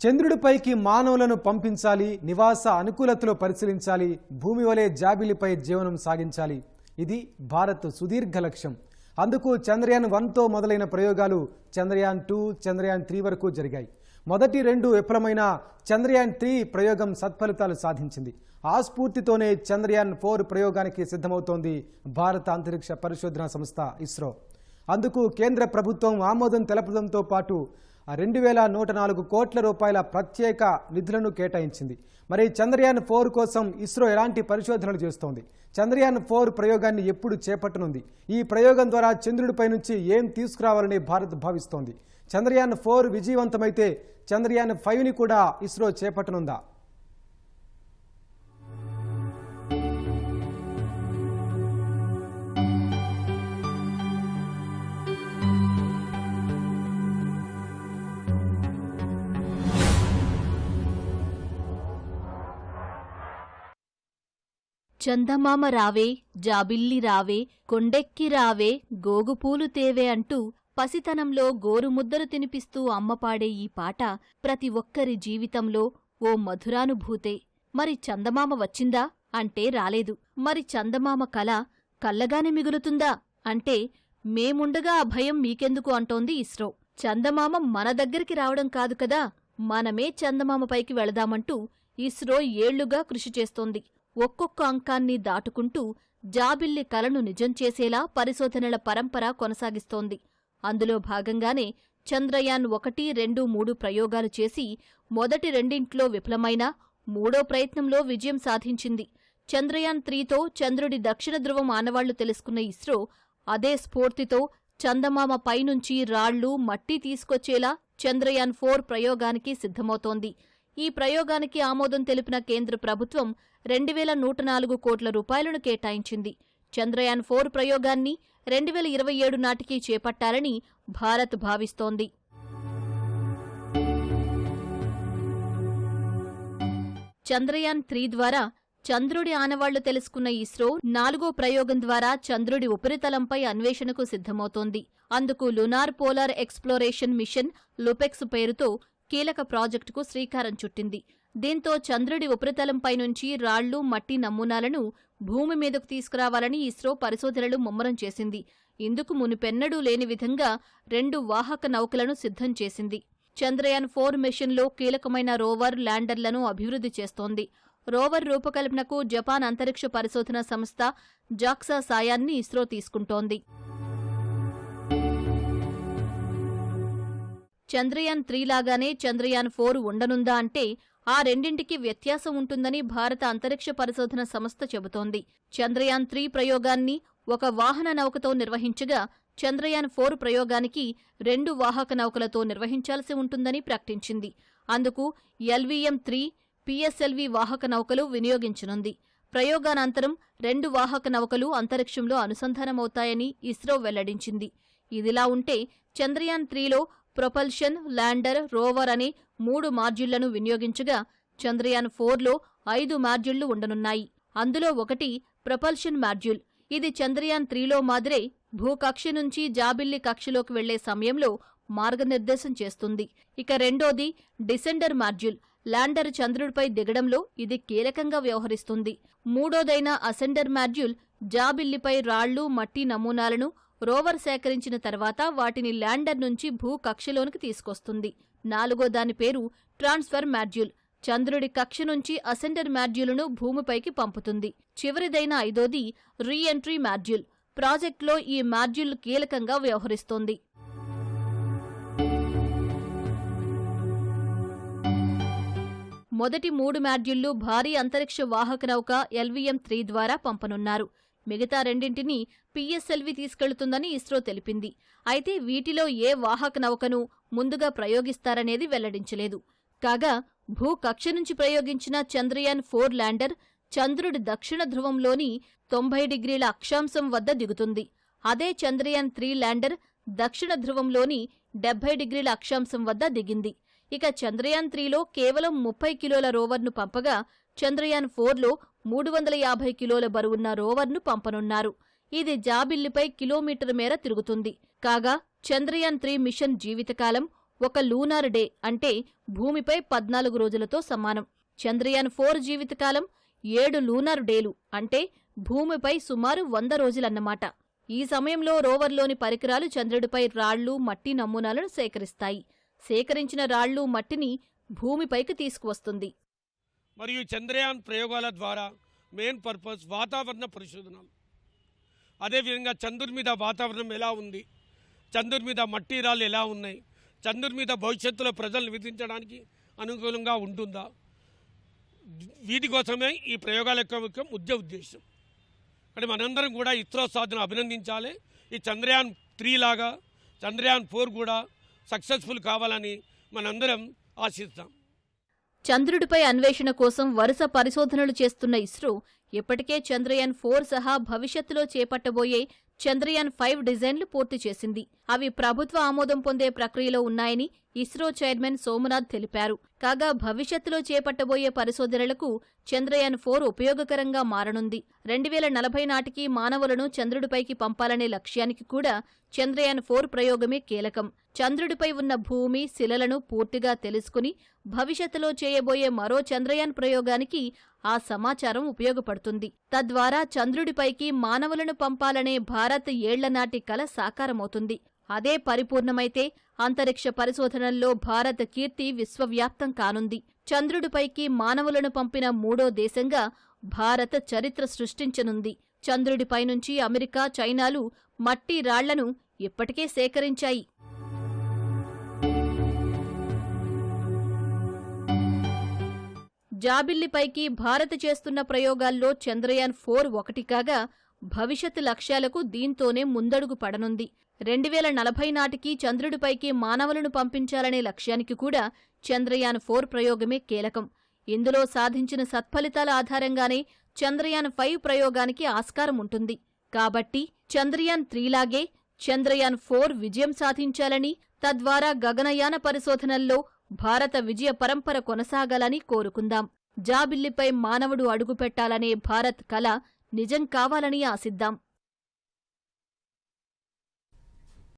చంద్రుడిపైకి మానవులను పంపించాలి నివాస అనుకూలతలో పరిశీలించాలి భూమి వలె జాబిలిపై జీవనం సాగించాలి. ఇది భారత్ సుదీర్ఘ లక్ష్యం. అందుకు చంద్రయాన్ వన్తో మొదలైన ప్రయోగాలు చంద్రయాన్ టూ చంద్రయాన్ త్రీ వరకు జరిగాయి. మొదటి రెండు విఫలమైన చంద్రయాన్ త్రీ ప్రయోగం సత్ఫలితాలు సాధించింది. ఆ స్ఫూర్తితోనే చంద్రయాన్ ఫోర్ ప్రయోగానికి సిద్ధమవుతోంది భారత అంతరిక్ష పరిశోధన సంస్థ ఇస్రో. అందుకు కేంద్ర ప్రభుత్వం ఆమోదం తెలపడంతో పాటు రెండు వేల నూట నాలుగు కోట్ల రూపాయల ప్రత్యేక నిధులను కేటాయించింది. మరి చంద్రయాన్ ఫోర్ కోసం ఇస్రో ఎలాంటి పరిశోధనలు చేస్తోంది? చంద్రయాన్ ఫోర్ ప్రయోగాన్ని ఎప్పుడు చేపట్టనుంది? ఈ ప్రయోగం ద్వారా చంద్రుడిపై నుంచి ఏం తీసుకురావాలని భారత్ భావిస్తోంది? చంద్రయాన్ ఫోర్ విజయవంతమైతే చంద్రయాన్ ఫైవ్ని కూడా ఇస్రో చేపట్టనుందా? చందమామ రావే జాబిల్లి రావే కొండెక్కి రావే గోగుపూలు తేవే అంటూ పసితనంలో గోరుముద్దలు తినిపిస్తూ అమ్మపాడే ఈ పాట ప్రతి ఒక్కరి జీవితంలో ఓ మధురానుభూతే. మరి చందమామ వచ్చిందా? అంటే రాలేదు. మరి చందమామ కల కల్లగానే మిగులుతుందా? అంటే మేముండగా ఆ భయం మీకెందుకు అంటోంది ఇస్రో. చందమామ మన దగ్గరికి రావడం కాదు కదా? మనమే చందమామ పైకి వెళదామంటూ ఇస్రో ఏళ్ళుగా కృషి చేస్తోంది. ఒక్కొక్క అంకాన్ని దాటుకుంటూ జాబిల్లి కలను నిజం చేసేలా పరిశోధనల పరంపర కొనసాగిస్తోంది. అందులో భాగంగానే చంద్రయాన్ ఒకటి రెండు మూడు ప్రయోగాలు చేసి మొదటి రెండింట్లో విఫలమైన మూడో ప్రయత్నంలో విజయం సాధించింది. చంద్రయాన్ త్రీతో చంద్రుడి దక్షిణ ధృవం ఆనవాళ్ళు తెలుసుకున్న ఇస్రో అదే స్ఫూర్తితో చందమామ పైనుంచి రాళ్ళు మట్టి తీసుకొచ్చేలా చంద్రయాన్ ఫోర్ ప్రయోగానికి సిద్ధమవుతోంది. ఈ ప్రయోగానికి ఆమోదం తెలిపిన కేంద్ర ప్రభుత్వం రెండు వేల నూట నాలుగు కోట్ల రూపాయలను కేటాయించింది. చంద్రయాన్ ఫోర్ ప్రయోగాన్ని రెండు వేల ఇరవై ఏడు నాటికి చేపట్టాలని భారత్ భావిస్తోంది. చంద్రయాన్ త్రీ ద్వారా చంద్రుడి ఆనవాళ్ళు తెలుసుకున్న ఇస్రో నాలుగో ప్రయోగం ద్వారా చంద్రుడి ఉపరితలంపై అన్వేషణకు సిద్ధమవుతోంది. అందుకు lunar polar exploration mission LUPEX పేరుతో కీలక ప్రాజెక్టుకు శ్రీకారం చుట్టింది. దీంతో చంద్రుడి ఉపరితలంపై నుంచి రాళ్ళు మట్టి నమూనాలను భూమి మీదకు తీసుకురావాలని ఇస్రో పరిశోధనలు ముమ్మరం చేసింది. ఇందుకు మునుపెన్నడూ లేని విధంగా రెండు వాహక నౌకలను సిద్ధం చేసింది. చంద్రయాన్ ఫోర్ మిషన్లో కీలకమైన రోవర్ ల్యాండర్లను అభివృద్ధి చేస్తోంది. రోవర్ రూపకల్పనకు జపాన్ అంతరిక్ష పరిశోధన సంస్థ జాక్సా సాయాన్ని ఇస్రో తీసుకుంటోంది. చంద్రయాన్ త్రీ లాగానే చంద్రయాన్ ఫోర్ ఉండనుందా అంటే ఆ రెండింటికి వ్యత్యాసం ఉంటుందని భారత అంతరిక్ష పరిశోధన సంస్థ చెబుతోంది. చంద్రయాన్ త్రీ ప్రయోగాన్ని ఒక వాహన నౌకతో నిర్వహించగా చంద్రయాన్ ఫోర్ ప్రయోగానికి రెండు వాహక నౌకలతో నిర్వహించాల్సి ఉంటుందని ప్రకటించింది. అందుకు ఎల్వీఎం త్రీ పిఎస్ఎల్వి వాహక నౌకలు వినియోగించనుంది. ప్రయోగానంతరం రెండు వాహక నౌకలు అంతరిక్షంలో అనుసంధానమవుతాయని ఇస్రో వెల్లడించింది. ఇదిలా ఉంటే చంద్రయాన్ త్రీలో ప్రొపల్షన్ ల్యాండర్ రోవర్ అనే మూడు మాడ్యూళ్ళను వినియోగించగా చంద్రయాన్ ఫోర్లో ఐదు మాడ్యూళ్ళు ఉండనున్నాయి. అందులో ఒకటి ప్రపల్షన్ మాడ్యూల్ ఇది చంద్రయాన్ త్రీలో మాదిరే భూకక్ష నుంచి జాబిల్లి కక్షలోకి వెళ్ళే సమయంలో మార్గనిర్దేశం చేస్తుంది. ఇక రెండోది డిసెండర్ మాడ్యూల్ ల్యాండర్ చంద్రుడిపై దిగడంలో ఇది కీలకంగా వ్యవహరిస్తుంది. మూడోదైన అసెండర్ మాడ్యూల్ జాబిల్లిపై రాళ్ళు మట్టి నమూనాలను రోవర్ సేకరించిన తర్వాత వాటిని ల్యాండర్ నుంచి భూ కక్షలోనికి తీసుకొస్తుంది. నాలుగో దాని పేరు ట్రాన్స్ఫర్ మాడ్యూల్. చంద్రుడి కక్ష నుంచి అసెండర్ మాడ్యూలును భూమిపైకి పంపుతుంది. చివరిదైన ఐదోది రీ ఎంట్రీ మాడ్యూల్. ప్రాజెక్టులో ఈ మాడ్యూల్ కీలకంగా వ్యవహరిస్తోంది. మొదటి మూడు మాడ్యూళ్ళు భారీ అంతరిక్ష వాహక నౌక ఎల్వీఎం త్రీ ద్వారా పంపనున్నారు. మిగతా రెండింటిని పిఎస్ఎల్వి తీసుకెళ్తుందని ఇస్రో తెలిపింది. అయితే వీటిలో ఏ వాహక నౌకను ముందుగా ప్రయోగిస్తారనేది వెల్లడించలేదు. కాగా భూకక్ష నుంచి ప్రయోగించిన చంద్రయాన్ ఫోర్ ల్యాండర్ చంద్రుడి దక్షిణ ధ్రువంలోని తొంభై డిగ్రీల అక్షాంశం వద్ద దిగుతుంది. అదే చంద్రయాన్ త్రీ ల్యాండర్ దక్షిణ ధ్రువంలోని డెబ్బై డిగ్రీల అక్షాంశం వద్ద దిగింది. ఇక చంద్రయాన్ త్రీలో కేవలం ముప్పై కిలోల రోవర్ను పంపగా చంద్రయాన్ ఫోర్లో మూడు వందల యాభై కిలోల బరువున్న రోవర్ను పంపనున్నారు. ఇది జాబిల్లిపై కిలోమీటర్ మేర తిరుగుతుంది. కాగా చంద్రయాన్ త్రీ మిషన్ జీవితకాలం ఒక లూనార్ డే అంటే భూమిపై పద్నాలుగు రోజులతో సమానం. చంద్రయాన్ ఫోర్ జీవితకాలం ఏడు లూనార్ డేలు అంటే భూమిపై సుమారు వంద రోజులన్నమాట. ఈ సమయంలో రోవర్లోని పరికరాలు చంద్రుడిపై రాళ్ళు మట్టి నమూనాలను సేకరిస్తాయి. సేకరించిన రాళ్ళు మట్టిని భూమిపైకి తీసుకువస్తుంది. మరియు చంద్రయాన్ ప్రయోగాల ద్వారా మెయిన్ పర్పస్ వాతావరణ పరిశోధనలు అదేవిధంగా చంద్రుడి మీద వాతావరణం ఎలా ఉంది? చంద్రుడి మీద మట్టి రాళ్ళు ఎలా ఉన్నాయి? చంద్రుడి మీద భవిష్యత్తులో ప్రజలను విధించడానికి అనుకూలంగా ఉంటుందా? వీటి కోసమే ఈ ప్రయోగాల యొక్క ముఖ్య ముఖ్య ఉద్దేశం. కానీ మనందరం కూడా ఇస్రో సాధన అభినందించాలి. ఈ చంద్రయాన్ త్రీ లాగా చంద్రయాన్ ఫోర్ కూడా సక్సెస్ఫుల్ కావాలని మనందరం ఆశిస్తాం. చంద్రుడిపై అన్వేషణ కోసం వరుస పరిశోధనలు చేస్తున్న ఇస్రో ఇప్పటికే చంద్రయాన్ ఫోర్ సహా భవిష్యత్తులో చేపట్టబోయే చంద్రయాన్ ఫైవ్ డిజైన్లు పూర్తి చేసింది. అవి ప్రభుత్వ ఆమోదం పొందే ప్రక్రియలో ఉన్నాయని ఇస్రో చైర్మన్ సోమనాథ్ తెలిపారు. కాగా భవిష్యత్తులో చేపట్టబోయే పరిశోధనలకు చంద్రయాన్ ఫోర్ ఉపయోగకరంగా మారనుంది. రెండు వేల నలభై నాటికి మానవులను చంద్రుడిపైకి పంపాలనే లక్ష్యానికి కూడా చంద్రయాన్ ఫోర్ ప్రయోగమే కీలకం. చంద్రుడిపై ఉన్న భూమి శిలలను పూర్తిగా తెలుసుకుని భవిష్యత్తులో చేయబోయే మరో చంద్రయాన్ ప్రయోగానికి ఆ సమాచారం ఉపయోగపడుతుంది. తద్వారా చంద్రుడిపైకి మానవులను పంపాలనే భారత్ ఏళ్ళనాటి కల సాకారమవుతుంది. అదే పరిపూర్ణమైతే అంతరిక్ష పరిశోధనల్లో భారత్ కీర్తి విశ్వవ్యాప్తం కానుంది. చంద్రుడిపైకి మానవులను పంపిన మూడో దేశంగా భారత్ చరిత్ర సృష్టించనుంది. చంద్రుడిపై నుంచి అమెరికా చైనాలు మట్టి రాళ్ళను ఇప్పటికే సేకరించాయి. జాబిల్లిపైకి భారత్ చేస్తున్న ప్రయోగాల్లో చంద్రయాన్ ఫోర్ ఒకటి కాగా భవిష్యత్ లక్ష్యాలకు దీంతోనే ముందడుగు పడనుంది. రెండు వేల నలభై నాటికి చంద్రుడిపైకి మానవులను పంపించాలనే లక్ష్యానికి కూడా చంద్రయాన్ ఫోర్ ప్రయోగమే కీలకం. ఇందులో సాధించిన సత్ఫలితాల ఆధారంగానే చంద్రయాన్ ఫైవ్ ప్రయోగానికి ఆస్కారం ఉంటుంది. కాబట్టి చంద్రయాన్ త్రీలాగే చంద్రయాన్ ఫోర్ విజయం సాధించాలని తద్వారా గగనయాన పరిశోధనల్లో భారత విజయ పరంపర కొనసాగాలని కోరుకుందాం. జాబిల్లిపై మానవుడు అడుగుపెట్టాలనే భారత్ కల నిజం కావాలని ఆశిద్దాం.